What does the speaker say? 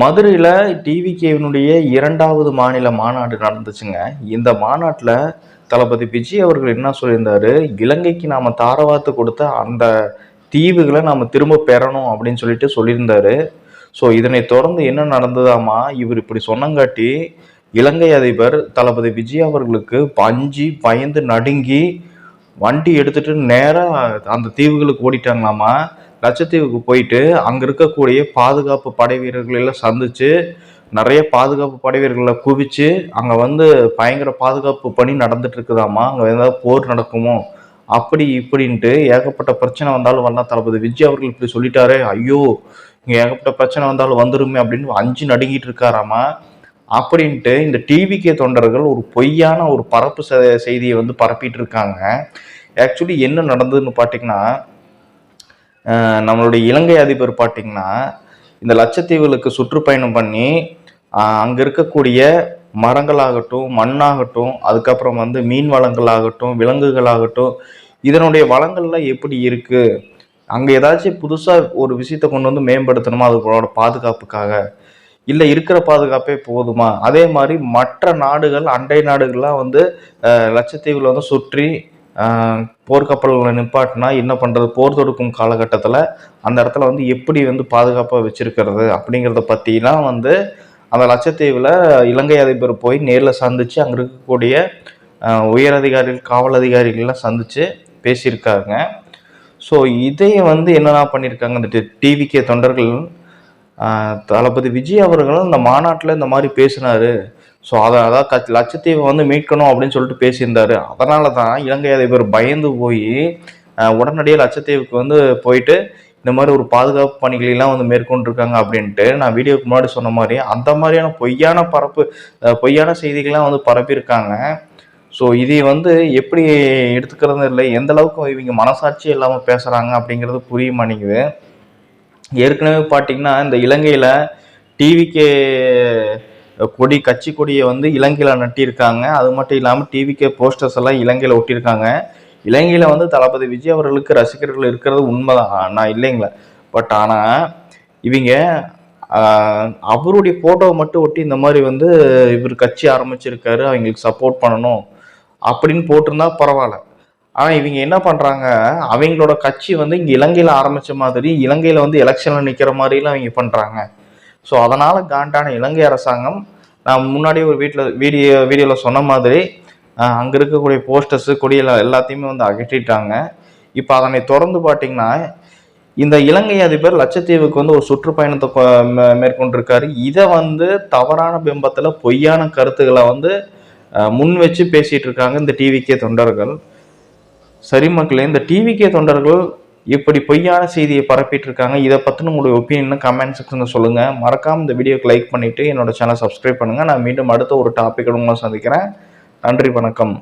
மதுரையில் டிவிகேவினுடைய இரண்டாவது மாநில மாநாடு நடந்துச்சுங்க. இந்த மாநாட்டில் தளபதி விஜய் அவர்கள் என்ன சொல்லியிருந்தாரு? இலங்கைக்கு நாம் தாரவாத்து கொடுத்த அந்த தீவுகளை நாம் திரும்ப பெறணும் அப்படின்னு சொல்லிட்டு சொல்லியிருந்தாரு. ஸோ இதனை தொடர்ந்து என்ன நடந்ததாமா? இவர் இப்படி சொன்னங்காட்டி இலங்கை அதிபர் தளபதி விஜய் அவர்களுக்கு பஞ்சு பயந்து நடுங்கி வண்டி எடுத்துட்டு நேராக அந்த தீவுகளுக்கு ஓடிட்டாங்களாமா? லட்சத்தீவுக்கு போயிட்டு அங்கே இருக்கக்கூடிய பாதுகாப்பு படை வீரர்களெல்லாம் சந்திச்சு நிறைய பாதுகாப்பு படை வீரர்களை குவிச்சு அங்கே வந்து பயங்கர பாதுகாப்பு பணி நடந்துட்டு இருக்குதாமா அங்கே ஏதாவது போர் நடக்குமோ அப்படி இப்படின்ட்டு ஏகப்பட்ட பிரச்சனை வந்தாலும் வரலாம் தளபதி. விஜய் அவர்கள் இப்படி சொல்லிட்டாரே ஐயோ இங்கே ஏகப்பட்ட பிரச்சனை வந்தாலும் வந்துருமே அப்படின்னு அஞ்சு நடுங்கிட்டு இருக்காராமா. அப்படின்ட்டு இந்த டிவிகே தொண்டர்கள் ஒரு பொய்யான ஒரு பரப்பு செ- செய்தியை வந்து பரப்பிட்டு இருக்காங்க. ஆக்சுவலி என்ன நடந்ததுன்னு பார்த்தீங்கன்னா நம்மளுடைய இலங்கை அதிபர் பார்த்தீங்கன்னா இந்த லட்சத்தீவுகளுக்கு சுற்றுப்பயணம் பண்ணி அங்கே அங்க இருக்கக்கூடிய மரங்களாகட்டும் மண்ணாகட்டும் அதுக்கப்புறம் வந்து மீன் வளங்களாகட்டும் விலங்குகளாகட்டும் இதனுடைய வளங்கள்லாம் எப்படி இருக்கு? அங்க ஏதாச்சும் புதுசா ஒரு விஷயத்தை கொண்டு வந்து மேம்படுத்தணுமா? அதுகளோட பாதுகாப்புக்காக. இல்லை இருக்கிற பாதுகாப்பே போதுமா? அதே மாதிரி மற்ற நாடுகள் அண்டை நாடுகள்லாம் வந்து லட்சத்தீவில் லட்சத்தீவுல வந்து சுற்றி போர்க்கப்பல்களை நிப்பாட்டினா என்ன பண்ணுறது போர் தொடுக்கும் காலகட்டத்தில் அந்த இடத்துல வந்து எப்படி வந்து பாதுகாப்பாக வச்சுருக்கிறது அப்படிங்கிறத பற்றிலாம் வந்து அந்த லட்சத்தீவில் இலங்கை அதிபர் போய் நேரில் சந்தித்து அங்கே இருக்கக்கூடிய உயர் அதிகாரிகள் காவல் அதிகாரிகள்லாம் சந்தித்து பேசியிருக்காங்க. ஸோ இதை வந்து என்னென்ன பண்ணியிருக்காங்க? இந்த டிவிகே தொண்டர்கள் தளபதி விஜய் அவர்களும் இந்த மாநாட்டில் இந்த மாதிரி பேசினார். ஸோ அதை அதான் லட்சத்தீவை வந்து மீட்கணும் அப்படின்னு சொல்லிட்டு பேசியிருந்தார். அதனால தான் இலங்கை அதிபர் பயந்து போய் உடனடியாக லட்சத்தீவுக்கு வந்து போயிட்டு இந்த மாதிரி ஒரு பாதுகாப்பு பணிகளெல்லாம் வந்து மேற்கொண்டிருக்காங்க அப்படின்ட்டு நான் வீடியோக்கு முன்னாடி சொன்ன மாதிரி அந்த மாதிரியான பொய்யான பரப்பு பொய்யான செய்திகள்லாம் வந்து பரப்பியிருக்காங்க. ஸோ இதை வந்து எப்படி எடுத்துக்கிறது இல்லை எந்த அளவுக்கு இவங்க மனசாட்சி இல்லாமல் பேசுகிறாங்க அப்படிங்கிறது புரிய மாட்டேங்குது. ஏற்கனவே பார்த்தீங்கன்னா இந்த இலங்கையில் டிவிக்கு கொடி கட்சி கொடியை வந்து இலங்கையில் நட்டியிருக்காங்க. அது மட்டும் இல்லாமல் டிவிகே போஸ்டர்ஸ் எல்லாம் இலங்கையில் ஒட்டியிருக்காங்க. இலங்கையில் வந்து தளபதி விஜய் அவர்களுக்கு ரசிகர்கள் இருக்கிறது உண்மைதான். நான் இல்லைங்களா. பட் ஆனால் இவங்க அவருடைய ஃபோட்டோவை மட்டும் ஒட்டி இந்த மாதிரி வந்து இவர் கட்சி ஆரம்பிச்சிருக்காரு அவங்களுக்கு சப்போர்ட் பண்ணணும் அப்படின்னு போட்டிருந்தா பரவாயில்ல. ஆனால் இவங்க என்ன பண்ணுறாங்க அவங்களோட கட்சி வந்து இங்கே இலங்கையில் ஆரம்பித்த மாதிரி இலங்கையில் வந்து எலெக்ஷனில் நிற்கிற மாதிரிலாம் அவங்க பண்ணுறாங்க ஸோ அதனால் காண்டான இலங்கை அரசாங்கம் நான் முன்னாடி ஒரு வீட்டில் வீடியோ வீடியோவில் சொன்ன மாதிரி அங்கே இருக்கக்கூடிய போஸ்டர்ஸு கொடியெல்லாம் எல்லாத்தையுமே வந்து அகற்றிட்டாங்க. இப்போ அதனை தொடர்ந்து பார்த்தீங்கன்னா இந்த இலங்கை அதிபர் லட்சத்தீவுக்கு வந்து ஒரு சுற்றுப்பயணத்தை மேற்கொண்டிருக்காரு. இதை வந்து தவறான பிம்பத்தில் பொய்யான கருத்துக்களை வந்து முன் வச்சு பேசிகிட்டு இருக்காங்க இந்த டிவிகே தொண்டர்கள். சரி மக்களே இந்த டிவிகே தொண்டர்கள் இப்படி பொய்யான செய்தியை பரப்பிட்டு இருக்காங்க இதை பற்றின உங்களுடைய ஒப்பீனியன் கமெண்ட் செக்ஷனில் சொல்லுங்கள் மறக்காம இந்த வீடியோக்கு லைக் பண்ணிவிட்டு என்னோட சேனல் சப்ஸ்கிரைப் பண்ணுங்கள் நான் மீண்டும் அடுத்த ஒரு டாப்பிக்கோட உங்களை சந்திக்கிறேன். நன்றி வணக்கம்.